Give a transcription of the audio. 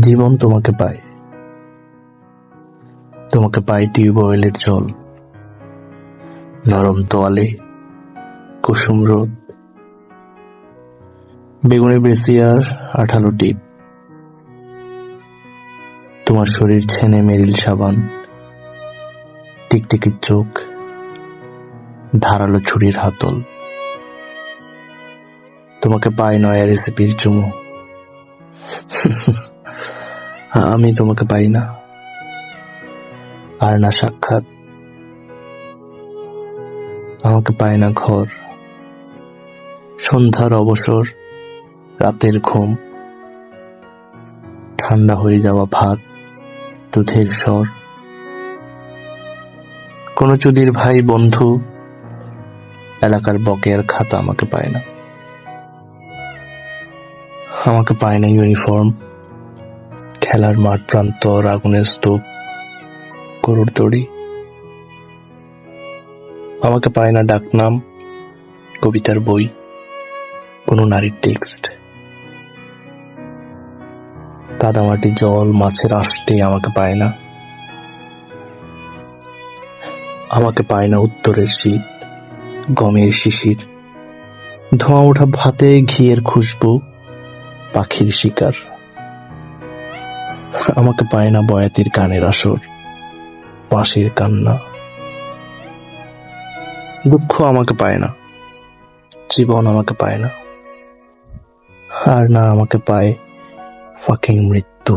জীবন তোমাকে পায়। তোমাকে পায় টিউবওয়েলের জল, নরম তোয়ালে, কুসুম রোদ বেগুনি ব্রেসিয়ার, আঠালো টিপ তোমার শরীর ছেনে মেরিল সাবান, টিকটিকির চোখ, ধারালো ছুরির হাতল। তোমাকে পাই নয়া রেসিপির চুমু। আমি তোমাকে পাই না। আর না সাক্ষাৎ, আমাকে পায় না ঘর। সন্ধ্যার অবসর, রাতের ঘুম। ঠান্ডা হয়ে যাওয়া ভাত, দুধের স্বর। কোন চুদির ভাই, বন্ধু, এলাকার বকেয়ার খাতা আমাকে পায় না। আমাকে পায় না ইউনিফর্ম। খেলার মাঠ প্রান্তর আগুনের স্তূপ, গরুর দড়ি। আমাকে পায় না ডাকনাম, কবিতার বই, কোনো নারীর টেক্সট। কাদামাটি জল, মাছের আষ্টে আমাকে পায় না আমাকে পায় না উত্তরের শীত, গমের শিশির। ধোঁয়া ওঠা ভাতে ঘিয়ের খুশবু, পাখির শিকার। আমাকে পায় না বয়াতির কানের আসর, পাশের কান্না। দুঃখ আমাকে পায় না, জীবন আমাকে পায় না, আর না আমাকে পায় ফাকিং মৃত্যু।